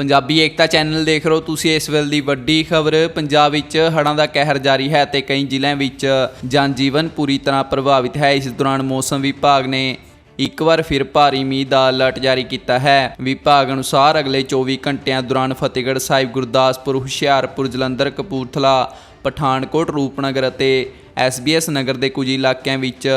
ਪੰਜਾਬੀ ਏਕਤਾ channel ਦੇਖ ਰਹੇ ਹੋ ਤੁਸੀਂ ਇਸ ਵੇਲੇ ਦੀ ਵੱਡੀ ਖਬਰ। ਪੰਜਾਬ ਵਿੱਚ ਹੜ੍ਹਾਂ ਦਾ ਕਹਿਰ ਜਾਰੀ ਹੈ ਤੇ ਕਈ ਜ਼ਿਲ੍ਹਿਆਂ ਵਿੱਚ ਜਨਜੀਵਨ ਪੂਰੀ ਤਰ੍ਹਾਂ ਪ੍ਰਭਾਵਿਤ ਹੈ। ਇਸ ਦੌਰਾਨ ਮੌਸਮ ਵਿਭਾਗ ਨੇ ਇੱਕ ਵਾਰ ਫਿਰ ਭਾਰੀ ਮੀਂਹ ਦਾ ਅਲਰਟ ਜਾਰੀ ਕੀਤਾ ਹੈ। ਵਿਭਾਗ ਅਨੁਸਾਰ ਅਗਲੇ 24 ਘੰਟਿਆਂ ਦੌਰਾਨ ਫਤਿਹਗੜ੍ਹ ਸਾਹਿਬ, ਗੁਰਦਾਸਪੁਰ, ਹੁਸ਼ਿਆਰਪੁਰ, ਜਲੰਧਰ, ਕਪੂਰਥਲਾ, ਪਠਾਨਕੋਟ, ਰੂਪਨਗਰ ਅਤੇ ਐਸਬੀਐਸ ਨਗਰ ਦੇ ਕੁਝ ਇਲਾਕਿਆਂ ਵਿੱਚ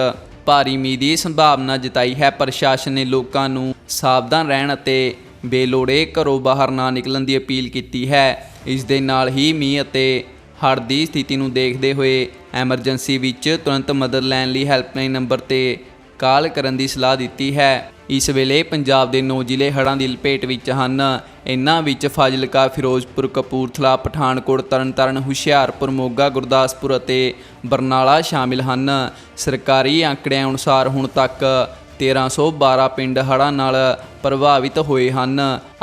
ਭਾਰੀ ਮੀਂਹ ਦੀ ਸੰਭਾਵਨਾ ਜਤਾਈ ਹੈ। ਪ੍ਰਸ਼ਾਸਨ ਨੇ ਲੋਕਾਂ ਨੂੰ ਸਾਵਧਾਨ ਰਹਿਣ ਅਤੇ ਬੇਲੋੜੇ ਘਰੋਂ ਬਾਹਰ ਨਾ ਨਿਕਲਣ ਦੀ ਅਪੀਲ ਕੀਤੀ ਹੈ। ਇਸ ਦੇ ਨਾਲ ਹੀ ਮੀਂਹ ਅਤੇ ਹੜ੍ਹ ਦੀ ਸਥਿਤੀ ਨੂੰ ਦੇਖਦੇ ਹੋਏ ਐਮਰਜੈਂਸੀ ਵਿੱਚ ਤੁਰੰਤ ਮਦਦ ਲੈਣ ਲਈ ਹੈਲਪਲਾਈਨ ਨੰਬਰ ਤੇ ਕਾਲ ਕਰਨ ਦੀ ਸਲਾਹ ਦਿੱਤੀ ਹੈ। ਇਸ ਵੇਲੇ ਪੰਜਾਬ ਦੇ 9 ਜ਼ਿਲ੍ਹੇ ਹੜ੍ਹਾਂ ਦੀ ਲਪੇਟ ਵਿੱਚ ਹਨ। ਇਨ੍ਹਾਂ ਵਿੱਚ ਫਾਜ਼ਿਲਕਾ, ਫਿਰੋਜ਼ਪੁਰ, ਕਪੂਰਥਲਾ, ਪਠਾਨਕੋਟ, ਤਰਨਤਾਰਨ, ਹੁਸ਼ਿਆਰਪੁਰ, ਮੋਗਾ, ਗੁਰਦਾਸਪੁਰ ਅਤੇ ਬਰਨਾਲਾ ਸ਼ਾਮਿਲ ਹਨ। ਸਰਕਾਰੀ ਅੰਕੜਿਆਂ ਅਨੁਸਾਰ ਹੁਣ ਤੱਕ 1312 ਪਿੰਡ ਹੜ੍ਹਾਂ ਨਾਲ ਪ੍ਰਭਾਵਿਤ ਹੋਏ ਹਨ।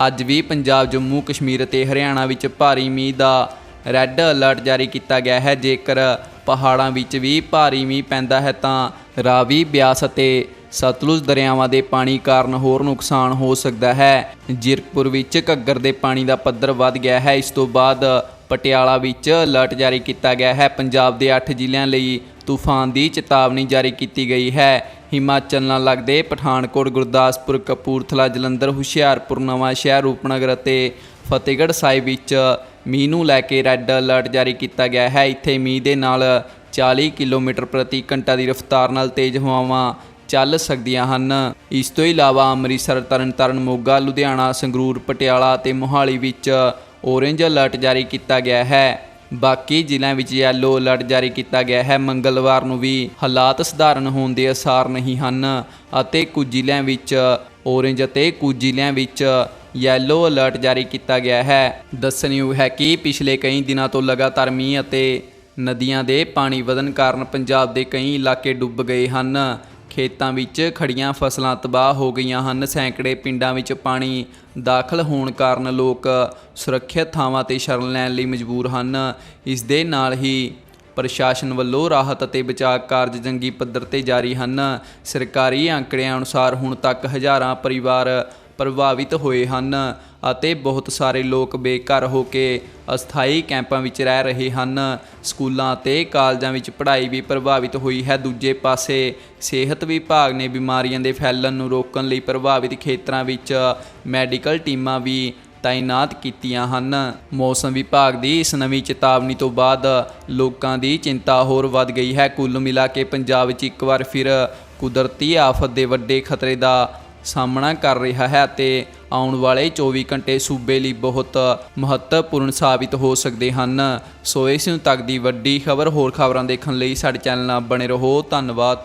ਅੱਜ ਵੀ ਪੰਜਾਬ, ਜੰਮੂ, ਕਸ਼ਮੀਰ ਅਤੇ ਹਰਿਆਣਾ ਵਿੱਚ ਭਾਰੀ ਮੀਂਹ ਦਾ ਰੈੱਡ ਅਲਰਟ ਜਾਰੀ ਕੀਤਾ ਗਿਆ ਹੈ। ਜੇਕਰ ਪਹਾੜਾਂ ਵਿੱਚ ਵੀ ਭਾਰੀ ਮੀਂਹ ਪੈਂਦਾ ਹੈ ਤਾਂ ਰਾਵੀ, ਬਿਆਸ ਅਤੇ ਸਤਲੁਜ ਦਰਿਆਵਾਂ ਦੇ ਪਾਣੀ ਕਾਰਨ ਹੋਰ ਨੁਕਸਾਨ ਹੋ ਸਕਦਾ ਹੈ। ਜ਼ੀਰਕਪੁਰ ਵਿੱਚ ਘੱਗਰ ਦੇ ਪਾਣੀ ਦਾ ਪੱਧਰ ਵੱਧ ਗਿਆ ਹੈ। ਇਸ ਤੋਂ ਬਾਅਦ ਪਟਿਆਲਾ ਵਿੱਚ ਅਲਰਟ ਜਾਰੀ ਕੀਤਾ ਗਿਆ ਹੈ। ਪੰਜਾਬ ਦੇ 8 ਜ਼ਿਲ੍ਹਿਆਂ ਲਈ ਤੂਫਾਨ ਦੀ ਚੇਤਾਵਨੀ ਜਾਰੀ ਕੀਤੀ ਗਈ ਹੈ। ਹਿਮਾਚਲ ਨਾਲ ਲੱਗਦੇ ਪਠਾਨਕੋਟ, ਗੁਰਦਾਸਪੁਰ, ਕਪੂਰਥਲਾ, ਜਲੰਧਰ, ਹੁਸ਼ਿਆਰਪੁਰ, ਨਵਾਂ ਸ਼ਹਿਰ, ਰੂਪਨਗਰ ਅਤੇ ਫਤਿਹਗੜ੍ਹ ਸਾਹਿਬ ਵਿੱਚ ਮੀਂਹ ਨੂੰ ਲੈ ਕੇ ਰੈੱਡ ਅਲਰਟ ਜਾਰੀ ਕੀਤਾ ਗਿਆ ਹੈ। ਇੱਥੇ ਮੀਂਹ ਦੇ ਨਾਲ 40 ਕਿਲੋਮੀਟਰ ਪ੍ਰਤੀ ਘੰਟਾ ਦੀ ਰਫ਼ਤਾਰ ਨਾਲ ਤੇਜ਼ ਹਵਾਵਾਂ ਚੱਲ ਸਕਦੀਆਂ ਹਨ। ਇਸ ਤੋਂ ਇਲਾਵਾ ਅੰਮ੍ਰਿਤਸਰ, ਤਰਨਤਾਰਨ, ਮੋਗਾ, ਲੁਧਿਆਣਾ, ਸੰਗਰੂਰ, ਪਟਿਆਲਾ ਅਤੇ ਮੋਹਾਲੀ ਵਿੱਚ ਔਰੇਂਜ ਅਲਰਟ ਜਾਰੀ ਕੀਤਾ ਗਿਆ ਹੈ। ਬਾਕੀ ਜ਼ਿਲ੍ਹਿਆਂ ਵਿੱਚ ਯੈਲੋ ਅਲਰਟ ਜਾਰੀ ਕੀਤਾ ਗਿਆ ਹੈ। ਮੰਗਲਵਾਰ ਨੂੰ ਵੀ ਹਾਲਾਤ ਸਧਾਰਨ ਹੋਣ ਦੇ ਅਸਾਰ ਨਹੀਂ ਹਨ ਅਤੇ ਕੁਝ ਜ਼ਿਲ੍ਹਿਆਂ ਵਿੱਚ ਔਰੇਂਜ ਅਤੇ ਕੁਝ ਜ਼ਿਲ੍ਹਿਆਂ ਵਿੱਚ ਯੈਲੋ ਅਲਰਟ ਜਾਰੀ ਕੀਤਾ ਗਿਆ ਹੈ। ਦੱਸਣਯੋਗ ਹੈ ਕਿ ਪਿਛਲੇ ਕਈ ਦਿਨਾਂ ਤੋਂ ਲਗਾਤਾਰ ਮੀਂਹ ਅਤੇ ਨਦੀਆਂ ਦੇ ਪਾਣੀ ਵਧਣ ਕਾਰਨ ਪੰਜਾਬ ਦੇ ਕਈ ਇਲਾਕੇ ਡੁੱਬ ਗਏ ਹਨ। ਖੇਤਾਂ ਵਿੱਚ ਖੜੀਆਂ ਫਸਲਾਂ ਤਬਾਹ ਹੋ ਗਈਆਂ ਹਨ। ਸੈਂਕੜੇ ਪਿੰਡਾਂ ਵਿੱਚ ਪਾਣੀ ਦਾਖਲ ਹੋਣ ਕਾਰਨ ਲੋਕ ਸੁਰੱਖਿਅਤ ਥਾਵਾਂ ਤੇ ਸ਼ਰਨ ਲੈਣ ਲਈ ਮਜਬੂਰ ਹਨ। ਇਸ ਦੇ ਨਾਲ ਹੀ ਪ੍ਰਸ਼ਾਸਨ ਵੱਲੋਂ ਰਾਹਤ ਅਤੇ ਬਚਾਅ ਕਾਰਜ ਜੰਗੀ ਪੱਧਰ ਤੇ ਜਾਰੀ ਹਨ। ਸਰਕਾਰੀ ਅੰਕੜਿਆਂ ਅਨੁਸਾਰ ਹੁਣ ਤੱਕ ਹਜ਼ਾਰਾਂ ਪਰਿਵਾਰ ਪ੍ਰਭਾਵਿਤ ਹੋਏ ਹਨ ਅਤੇ ਬਹੁਤ ਸਾਰੇ ਲੋਕ ਬੇਘਰ ਹੋ ਕੇ ਅਸਥਾਈ ਕੈਂਪਾਂ ਵਿੱਚ ਰਹਿ ਰਹੇ ਹਨ। ਸਕੂਲਾਂ ਅਤੇ ਕਾਲਜਾਂ ਵਿੱਚ ਪੜ੍ਹਾਈ ਵੀ ਪ੍ਰਭਾਵਿਤ ਹੋਈ ਹੈ। ਦੂਜੇ ਪਾਸੇ ਸਿਹਤ ਵਿਭਾਗ ਨੇ ਬਿਮਾਰੀਆਂ ਦੇ ਫੈਲਣ ਨੂੰ ਰੋਕਣ ਲਈ ਪ੍ਰਭਾਵਿਤ ਖੇਤਰਾਂ ਵਿੱਚ ਮੈਡੀਕਲ ਟੀਮਾਂ ਵੀ ਤਾਇਨਾਤ ਕੀਤੀਆਂ ਹਨ। ਮੌਸਮ ਵਿਭਾਗ ਦੀ ਇਸ ਨਵੀਂ ਚੇਤਾਵਨੀ ਤੋਂ ਬਾਅਦ ਲੋਕਾਂ ਦੀ ਚਿੰਤਾ ਹੋਰ ਵੱਧ ਗਈ ਹੈ। ਕੁੱਲ ਮਿਲਾ ਕੇ ਪੰਜਾਬ ਵਿੱਚ ਇੱਕ ਵਾਰ ਫਿਰ ਕੁਦਰਤੀ ਆਫਤ ਦੇ ਵੱਡੇ ਖਤਰੇ ਦਾ ਸਾਹਮਣਾ ਕਰ ਰਿਹਾ ਹੈ ਅਤੇ ਆਉਣ ਵਾਲੇ 24 ਘੰਟੇ ਸੂਬੇ ਲਈ ਬਹੁਤ ਮਹੱਤਵਪੂਰਨ ਸਾਬਿਤ ਹੋ ਸਕਦੇ ਹਨ। ਸੋ ਇਸ ਨੂੰ ਤੱਕ ਦੀ ਵੱਡੀ ਖਬਰ ਹੋਰ ਖਬਰਾਂ ਦੇਖਣ ਲਈ ਸਾਡੇ ਚੈਨਲ ਨਾਲ ਬਣੇ ਰਹੋ। ਧੰਨਵਾਦ।